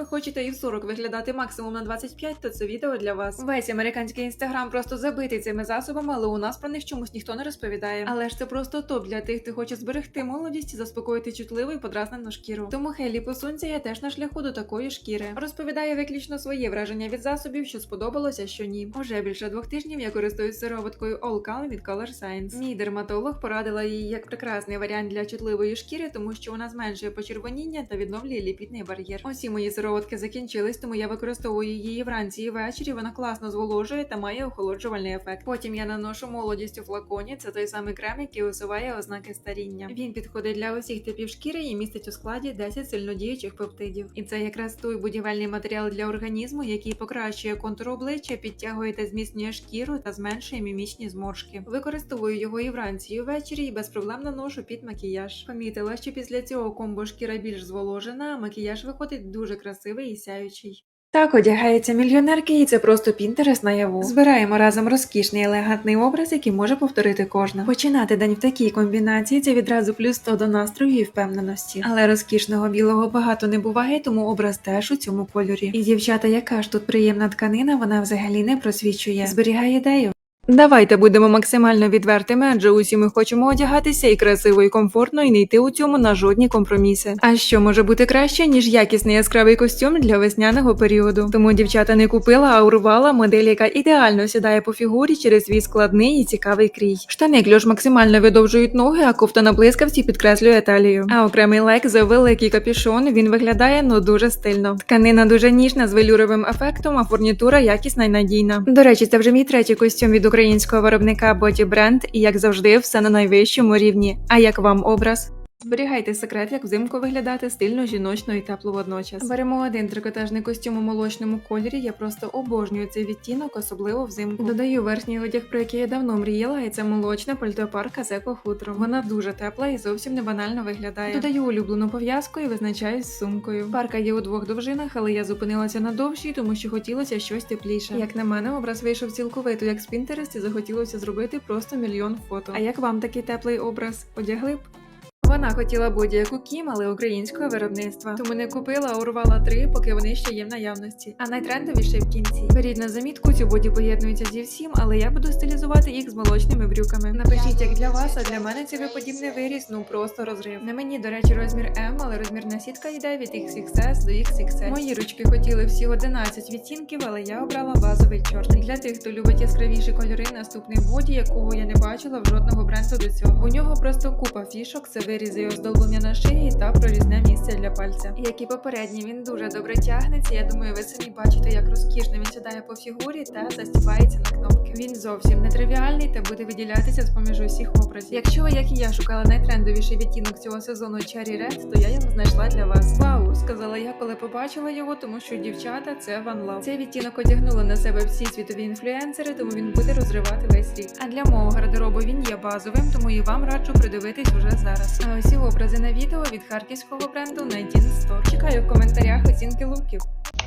Ви хочете і в 40 виглядати максимум на 25, то це відео для вас. Весь американський інстаграм просто забитий цими засобами, але у нас про них чомусь ніхто не розповідає. Але ж це просто топ для тих, хто хоче зберегти молодість і заспокоїти чутливу і подразнену шкіру. Тому Хейлі посунься, я теж на шляху до такої шкіри. Розповідає виключно своє враження від засобів, що сподобалося, що ні. Уже більше двох тижнів я користуюсь сироваткою All Calm від Color Science. Мій дерматолог порадила її як прекрасний варіант для чутливої шкіри, тому що вона зменшує почервоніння та відновлює ліпідний бар'єр. Усі мої сироватки закінчились, тому я використовую її вранці і ввечері. Вона класно зволожує та має охолоджувальний ефект. Потім я наношу молодість у флаконі. Це той самий крем, який усуває ознаки старіння. Він підходить для усіх типів шкіри і містить у складі 10 сильнодіючих пептидів. І це якраз той будівельний матеріал для організму, який покращує контур обличчя, підтягує та зміцнює шкіру та зменшує мімічні зморшки. Використовую його і вранці, і ввечері, і без проблем наношу під макіяж. Помітила, що після цього комбо шкіра більш зволожена, а макіяж виходить дуже красивий і сяючий. Так одягається мільйонерки, і це просто пінтерес наяву. Збираємо разом розкішний елегантний образ, який може повторити кожна. Починати день в такій комбінації це відразу плюс 100 до настрою і впевненості. Але розкішного білого багато не буває, тому образ теж у цьому кольорі. І дівчата, яка ж тут приємна тканина, вона взагалі не просвічує. Зберігає ідею. Давайте будемо максимально відвертими, адже усі ми хочемо одягатися і красиво, і комфортно, і не йти у цьому на жодні компроміси. А що може бути краще, ніж якісний яскравий костюм для весняного періоду? Тому дівчата не купила, а урвала модель, яка ідеально сідає по фігурі через свій складний і цікавий крій. Штани кльош максимально видовжують ноги, а кофта на блискавці підкреслює талію. А окремий лайк за великий капюшон. Він виглядає ну дуже стильно. Тканина дуже ніжна з велюровим ефектом, а фурнітура якісна й надійна. До речі, це вже мій третій костюм від українського виробника Body Бренд, і як завжди, все на найвищому рівні. А як вам образ? Зберігайте секрет, як взимку виглядати стильно, жіночно і тепло водночас. Беремо один трикотажний костюм у молочному кольорі. Я просто обожнюю цей відтінок, особливо взимку. Додаю верхній одяг, про який я давно мріяла, і це молочна пальтопарка Зеко Хутро. Вона дуже тепла і зовсім не банально виглядає. Додаю улюблену пов'язку і визначаюсь з сумкою. Парка є у двох довжинах, але я зупинилася на довшій, тому що хотілося щось тепліше. Як на мене, образ вийшов цілковито, як з Pinterest, і захотілося зробити просто мільйон фото. А як вам такий теплий образ? Одягли б? Вона хотіла будь-яку кім, але українського виробництва. Тому не купила, а урвала три, поки вони ще є в наявності. А найтрендовіше в кінці. Беріть на замітку, цю боді поєднується зі всім, але я буду стилізувати їх з молочними брюками. Напишіть, як для вас, а для мене цей подібний виріс, ну просто розрив. На мені, до речі, розмір М, але розмірна сітка йде від XXS до XXL. Мої ручки хотіли всі 11 відтінків, але я обрала базовий чорний. Для тих, хто любить яскравіші кольори, наступний боді, якого я не бачила в жодного бренду до цього. У нього просто купа фішок, це вирізи і оздоблення на шиї та прорізне місце для пальця. Як і попередній, він дуже добре тягнеться. Я думаю, ви самі бачите, як розкішно він сідає по фігурі та застібається на кнопки. Він зовсім не тривіальний та буде виділятися з поміж усіх образів. Якщо ви, як і я, шукала найтрендовіший відтінок цього сезону Cherry Red, то я його знайшла для вас. Вау, сказала я, коли побачила його, тому що дівчата це One Love. Цей відтінок одягнули на себе всі світові інфлюенсери, тому він буде розривати весь рік. А для мого гардеробу він є базовим, тому і вам раджу придивитись уже зараз. А усі образи на відео від харківського бренду 19 Store. Чекаю в коментарях оцінки луків.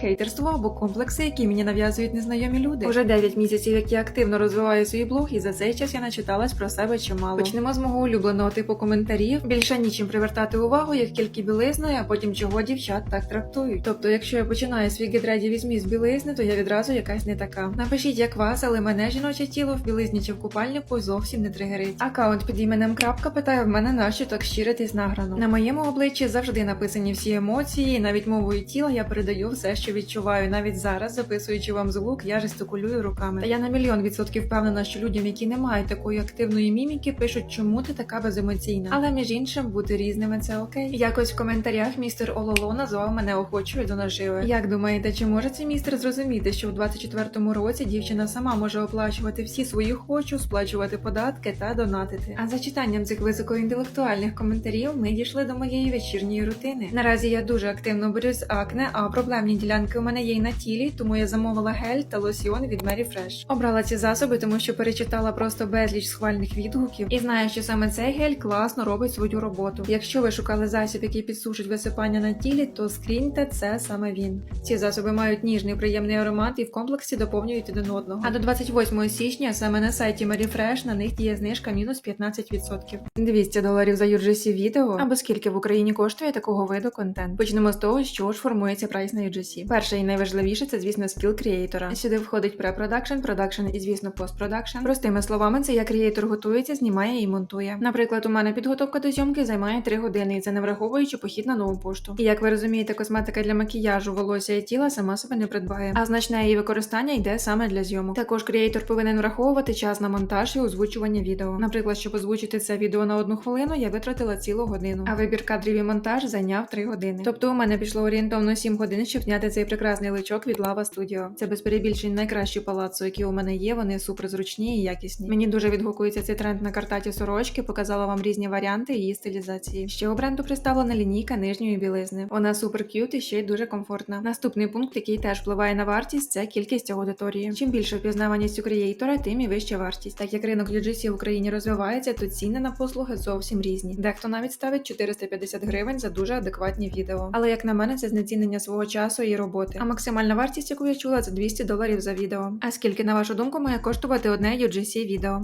Хейтерство або комплекси, які мені нав'язують незнайомі люди. Уже 9 місяців, як я активно розвиваю свій блог, і за цей час я начиталась про себе чимало. Почнемо з мого улюбленого типу коментарів. Більше нічим привертати увагу, як тільки білизною, а потім чого дівчат так трактують. Тобто, якщо я починаю свій гетреді візьмі з білизни, то я відразу якась не така. Напишіть, як вас, але мене жіноче тіло в білизні чи в купальнику зовсім не тригерить. Акаунт під іменем крапка питає в мене, нащо так щиритись награно. На моєму обличчі завжди написані всі емоції, навіть мовою тіла я передаю все, що відчуваю. Навіть зараз, записуючи вам звук, я жестикулюю руками. Та я на мільйон відсотків впевнена, що людям, які не мають такої активної міміки, пишуть, чому ти така беземоційна. Але між іншим бути різними це окей. Якось в коментарях містер Ололо назвав мене охочою до наживи. Як думаєте, чи може цей містер зрозуміти, що в 24-му році дівчина сама може оплачувати всі свої хочу, сплачувати податки та донатити? А за читанням цих високоінтелектуальних коментарів ми дійшли до моєї вечірньої рутини. Наразі я дуже активно борюсь з акне, а проблемні ділянки ділянки у мене є й на тілі, тому я замовила гель та лосьйон від Mary Fresh. Обрала ці засоби, тому що перечитала просто безліч схвальних відгуків і знаю, що саме цей гель класно робить свою роботу. Якщо ви шукали засіб, який підсушить висипання на тілі, то скріньте це саме він. Ці засоби мають ніжний приємний аромат і в комплексі доповнюють один одного. А до 28 січня саме на сайті Mary Fresh на них діє знижка мінус 15%. 200 доларів за UGC відео або скільки в Україні коштує такого виду контент. Почнемо з того, що ж формується прайс на UGC. Перше і найважливіше це, звісно, скіл креатора. Сюди входить препродакшн, продакшн і, звісно, постпродакшн. Простими словами, це як креатор готується, знімає і монтує. Наприклад, у мене підготовка до зйомки займає 3 години, і це не враховуючи похід на нову пошту. І як ви розумієте, косметика для макіяжу, волосся і тіла сама себе не придбає, а значне її використання йде саме для зйомок. Також креатор повинен враховувати час на монтаж і озвучування відео. Наприклад, щоб озвучити це відео на одну хвилину, я витратила цілу годину, а вибір кадрів і монтаж зайняв 3 години. Тобто у мене пішло орієнтовно 7 годин, щоб зняти цей прекрасний личок від Lava Studio. Це без перебільшень найкращі палацу, які у мене є. Вони супер зручні і якісні. Мені дуже відгукується цей тренд на картаті сорочки. Показала вам різні варіанти її стилізації. Ще у бренду представлена лінійка нижньої білизни. Вона супер к'ют і ще й дуже комфортна. Наступний пункт, який теж впливає на вартість, це кількість аудиторії. Чим більше впізнаваність у креатора, тим і вища вартість. Так як ринок UGC в Україні розвивається, то ціни на послуги зовсім різні. Дехто навіть ставить 450 гривень за дуже адекватні відео. Але як на мене, це знецінення свого часу і роботи. А максимальна вартість, яку я чула, це 200 доларів за відео. А скільки, на вашу думку, має коштувати одне UGC відео?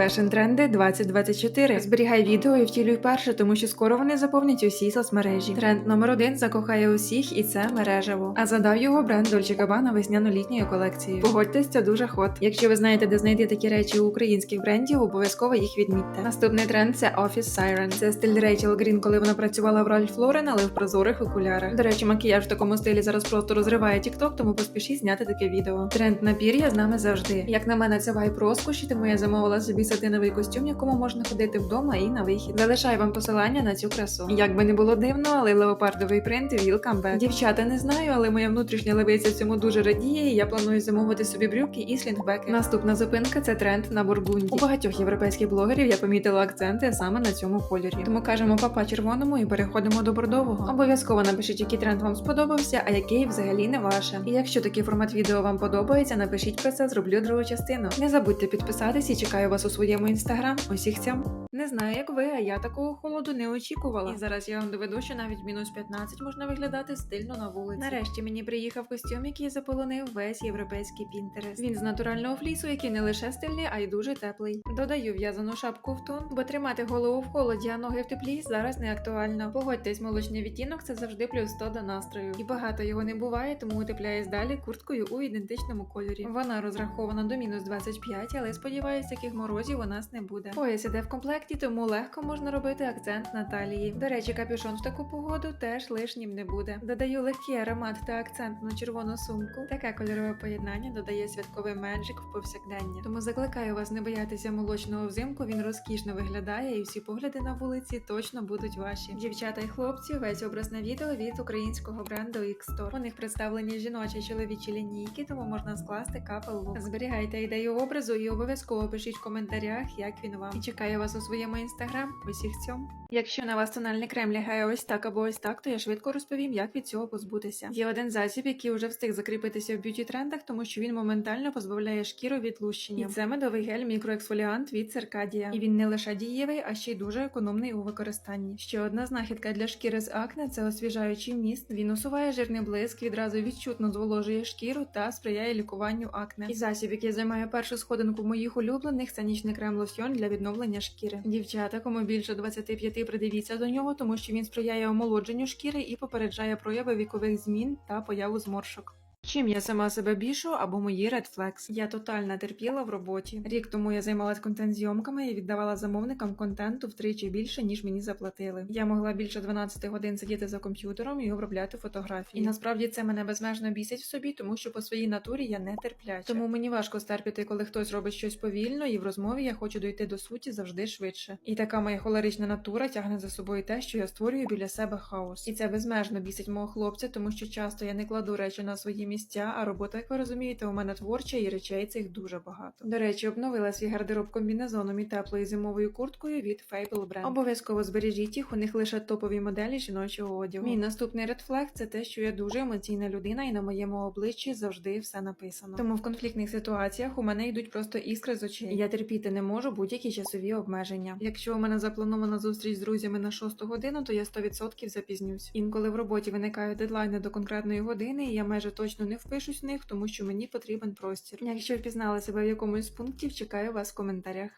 Фешн тренди 2024. Зберігай відео і втілюй перше, тому що скоро вони заповнять усі соцмережі. Тренд номер один закохає усіх, і це мережево. А задав його бренд Dolce Gabbana весняно-літньою колекцією. Погодьтесь, це дуже хот. Якщо ви знаєте, де знайти такі речі у українських брендів, обов'язково їх відмітьте. Наступний тренд це Office Siren. Це стиль Рейчел Грін, коли вона працювала в Ralph Lauren, але в прозорих окулярах. До речі, макіяж в такому стилі зараз просто розриває TikTok, тому поспішіть зняти таке відео. Тренд на пір'я з нами завжди. Як на мене, це вайп розкоші, тому я замовила собі сатиновий костюм, якому можна ходити вдома і на вихід. Залишаю вам посилання на цю красу. Як би не було дивно, але леопардовий принт welcome back. Дівчата не знаю, але моя внутрішня левиця цьому дуже радіє. і Я планую замовити собі брюки і слінгбеки. Наступна зупинка це тренд на бургунді. У багатьох європейських блогерів я помітила акценти саме на цьому кольорі. Тому кажемо папа червоному і переходимо до бордового. Обов'язково напишіть, який тренд вам сподобався, а який взагалі не ваше. І якщо такий формат відео вам подобається, напишіть про це, зроблю другу частину. Не забудьте підписатись і чекаю вас у своєму інстаграм. Усіх цям. Не знаю, як ви, а я такого холоду не очікувала. І зараз я вам доведу, що навіть мінус 15 можна виглядати стильно на вулиці. Нарешті мені приїхав костюм, який заполонив весь європейський пінтерес. Він з натурального флісу, який не лише стильний, а й дуже теплий. Додаю в'язану шапку в тон, бо тримати голову в холоді, а ноги в теплі зараз не актуально. Погодьтесь, молочний відтінок це завжди плюс 100 до настрою. І багато його не буває, тому утепляюсь далі курткою у ідентичному кольорі. Вона розрахована до мінус 25, але сподіваюся, таких морозів у нас не буде. Пояс іде в комплекті, тому легко можна робити акцент на талії. До речі, капюшон в таку погоду теж лишнім не буде. Додаю легкий аромат та акцент на червону сумку. Таке кольорове поєднання додає святковий меджик в повсякдення. Тому закликаю вас не боятися молочного взимку. Він розкішно виглядає, і всі погляди на вулиці точно будуть ваші. Дівчата й хлопці, весь образ на відео від українського бренду X-Store. У них представлені жіночі чоловічі лінійки, тому можна скласти капел лук. Зберігайте ідею образу і обов'язково пишіть в коментарях, як він вам. І чекаю вас у своєму інстаграм. Усіх цьому. Якщо на вас тональний крем лягає ось так або ось так, то я швидко розповім, як від цього позбутися. Є один засіб, який вже встиг закріпитися в б'юті трендах, тому що він моментально позбавляє шкіру від лущення. І це медовий гель мікроексфоліант від Циркадія. І він не лише дієвий, а ще й дуже економний у використанні. Ще одна знахідка для шкіри з акне це освіжаючий міст. Він усуває жирний блиск, відразу відчутно зволожує шкіру та сприяє лікуванню акне. І засіб, який займає першу сходинку моїх улюблених, це нічний крем лосьйон для відновлення шкіри. Дівчата, кому більше 25, придивіться до нього, тому що він сприяє омолодженню шкіри і попереджає прояви вікових змін та появу зморшок. Чим я сама себе бішу або мої Flags? Я тотально терпіла в роботі. Рік тому я займалась контент-зйомками і віддавала замовникам контенту втричі більше, ніж мені заплатили. Я могла більше 12 годин сидіти за комп'ютером і обробляти фотографії. І насправді це мене безмежно бісить в собі, тому що по своїй натурі я не терпляча. Тому мені важко стерпіти, коли хтось робить щось повільно, і в розмові я хочу дойти до суті завжди швидше. І така моя холерична натура тягне за собою те, що я створюю біля себе хаос. І це безмежно бісить мого хлопця, тому що часто я не кладу речі на свої місця місця, а робота, як ви розумієте, у мене творча і речей цих дуже багато. До речі, обновила свій гардероб комбінезоном і теплою зимовою курткою від Fable Brand. Обов'язково збережіть їх, у них лише топові моделі жіночого одягу. Мій наступний редфлег це те, що я дуже емоційна людина, і на моєму обличчі завжди все написано. Тому в конфліктних ситуаціях у мене йдуть просто іскри з очей. Я терпіти не можу будь-які часові обмеження. Якщо у мене запланована зустріч з друзями на 6 годину, то я 100% запізнюсь. Інколи в роботі виникають дедлайни до конкретної години, і я майже точно не впишусь в них, тому що мені потрібен простір. Якщо впізнали себе в якомусь з пунктів, чекаю вас в коментарях.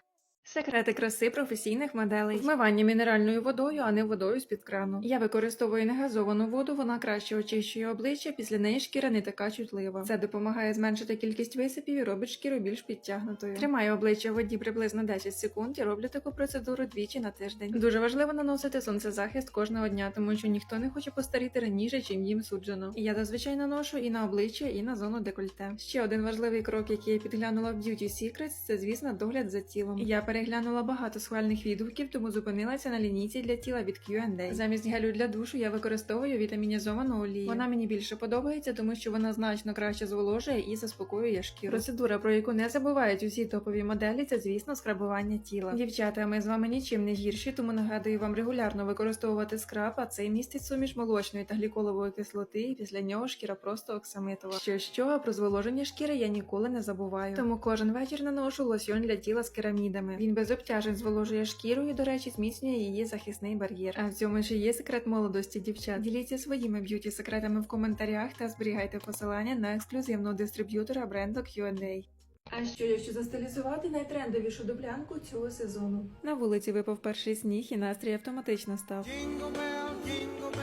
Секрети краси професійних моделей. Вмивання мінеральною водою, а не водою з-під крану. Я використовую негазовану воду, вона краще очищує обличчя, після неї шкіра не така чутлива. Це допомагає зменшити кількість висипів і робить шкіру більш підтягнутою. Тримаю обличчя в воді приблизно 10 секунд і роблю таку процедуру двічі на тиждень. Дуже важливо наносити сонцезахист кожного дня, тому що ніхто не хоче постаріти раніше, чим їм суджено. І я зазвичай наношу і на обличчя, і на зону декольте. Ще один важливий крок, який я підглянула в Beauty Secrets, це звісно догляд за тілом. Я переглянула багато схвальних відгуків, тому зупинилася на лінійці для тіла від Q&A. Замість гелю для душу я використовую вітамінізовану олію. Вона мені більше подобається, тому що вона значно краще зволожує і заспокоює шкіру. Процедура, про яку не забувають усі топові моделі, це звісно скрабування тіла. Дівчата, ми з вами нічим не гірші, тому нагадую вам регулярно використовувати скраб, а цей містить суміш молочної та гліколової кислоти, і після нього шкіра просто оксамитова. Що що, про зволоження шкіри я ніколи не забуваю. Тому кожен вечір наношу лосьон для тіла з керамідами. Він без обтяжень зволожує шкіру і, до речі, зміцнює її захисний бар'єр. А в цьому ж є секрет молодості дівчат. Діліться своїми б'юті секретами в коментарях та зберігайте посилання на ексклюзивного дистриб'ютора бренду Q&A. А що, якщо застилізувати найтрендовішу дублянку цього сезону? На вулиці випав перший сніг, і настрій автоматично став. Jingle bell, jingle bell.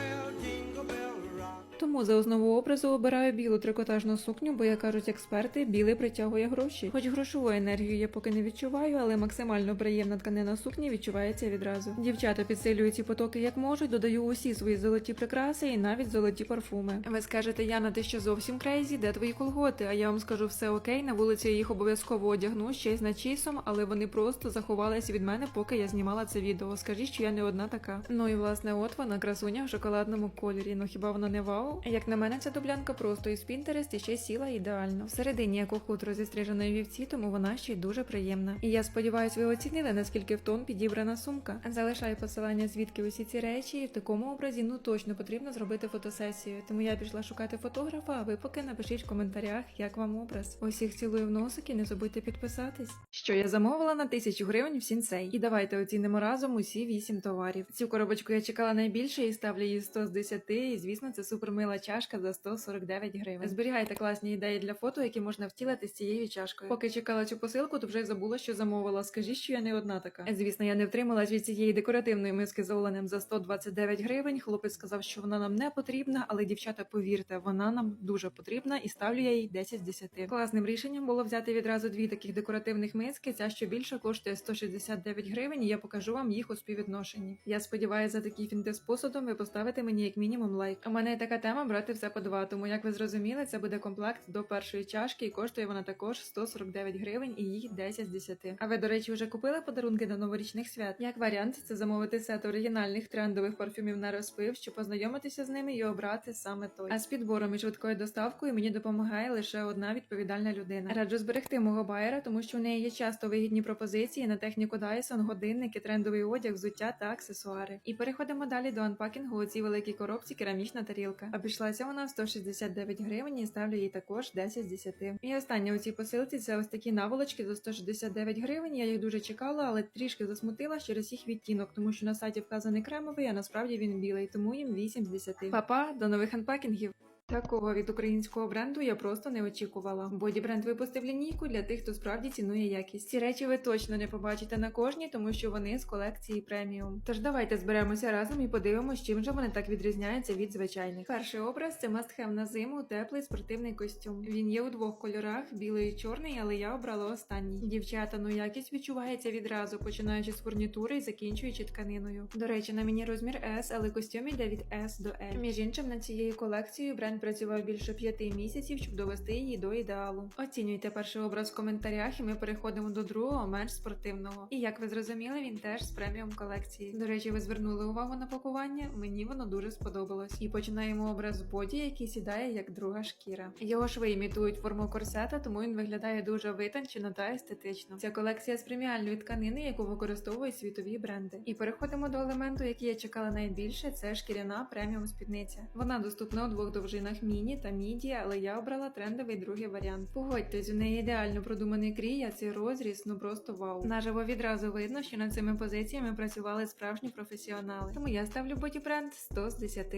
Тому за основу образу обираю білу трикотажну сукню, бо, як кажуть експерти, білий притягує гроші. Хоч грошову енергію я поки не відчуваю, але максимально приємна тканина сукні відчувається відразу. Дівчата підсилюють ці потоки як можуть, додаю усі свої золоті прикраси і навіть золоті парфуми. Ви скажете, Яна, ти що зовсім крейзі, де твої колготи? А я вам скажу все окей. На вулиці я їх обов'язково одягну ще й з начісом, але вони просто заховалися від мене, поки я знімала це відео. Скажіть, що я не одна така. Ну і власне, от вона красуня в шоколадному кольорі. Ну хіба вона не вау? Як на мене, ця дублянка просто із Pinterest і ще сіла ідеально. Всередині як у хутро зі стриженої вівці, тому вона ще й дуже приємна. І я сподіваюся, ви оцінили, наскільки в тон підібрана сумка. Залишаю посилання, звідки усі ці речі, і в такому образі ну точно потрібно зробити фотосесію. Тому я пішла шукати фотографа, а ви поки напишіть в коментарях, як вам образ. Усіх цілую в носик і не забудьте підписатись. Що я замовила на тисячу гривень в сінсей. І давайте оцінимо разом усі вісім товарів. Цю коробочку я чекала найбільше і ставлю її 100 з 10, і звісно, це супермила чашка за 149 гривень. Зберігайте класні ідеї для фото, які можна втілити з цією чашкою. Поки чекала цю посилку, то вже й забула, що замовила. Скажіть, що я не одна така. Звісно, я не втрималась від цієї декоративної миски з оленем за 129 гривень. Хлопець сказав, що вона нам не потрібна, але дівчата, повірте, вона нам дуже потрібна і ставлю я їй 10 з 10. Класним рішенням було взяти відразу дві таких декоративних миски. Ця що більше коштує 169 гривень, і я покажу вам їх у співвідношенні. Я сподіваюся, за такі фінти з посудом ви поставите мені як мінімум лайк. У мене така тема брати все по два. Тому як ви зрозуміли, це буде комплект до першої чашки, і коштує вона також 149 гривень і їх 10 з 10. А ви, до речі, вже купили подарунки до новорічних свят? Як варіант, це замовити сет оригінальних трендових парфюмів на розпив, щоб познайомитися з ними і обрати саме той. А з підбором і швидкою доставкою мені допомагає лише одна відповідальна людина. Раджу зберегти мого байера, тому що в неї є часто вигідні пропозиції на техніку Dyson, годинники, трендовий одяг, взуття та аксесуари. І переходимо далі до анпакінгу у цій великій коробці керамічна тарілка. Обійшлася вона в 169 гривень і ставлю їй також 10 з 10. І останнє у цій посилці це ось такі наволочки за 169 гривень. Я їх дуже чекала, але трішки засмутила через їх відтінок, тому що на сайті вказаний кремовий, а насправді він білий, тому їм 8 з 10. Па-па, до нових анпакінгів! Такого від українського бренду я просто не очікувала. Боді бренд випустив лінійку для тих, хто справді цінує якість. Ці речі ви точно не побачите на кожній, тому що вони з колекції преміум. Тож давайте зберемося разом і подивимося, чим же вони так відрізняються від звичайних. Перший образ це мастхев на зиму, теплий спортивний костюм. Він є у двох кольорах: білий і чорний, але я обрала останній. Дівчата, ну якість відчувається відразу, починаючи з фурнітури і закінчуючи тканиною. До речі, на мені розмір S, але костюм йде від S до L. Між іншим, над цією колекцією бренд працював більше п'яти місяців, щоб довести її до ідеалу. Оцінюйте перший образ в коментарях, і ми переходимо до другого, менш спортивного. І як ви зрозуміли, він теж з преміум колекції. До речі, ви звернули увагу на пакування. Мені воно дуже сподобалось. І починаємо образ з боді, який сідає як друга шкіра. Його шви імітують форму корсета, тому він виглядає дуже витончено та естетично. Ця колекція з преміальної тканини, яку використовують світові бренди. І переходимо до елементу, який я чекала найбільше. Це шкіряна преміум спідниця. Вона доступна у двох довжинах фасонах міні та міді, але я обрала трендовий другий варіант. Погодьтесь, у неї ідеально продуманий крій, а цей розріз, ну просто вау. Наживо відразу видно, що над цими позиціями працювали справжні професіонали. Тому я ставлю Боді бренд 100 з 10.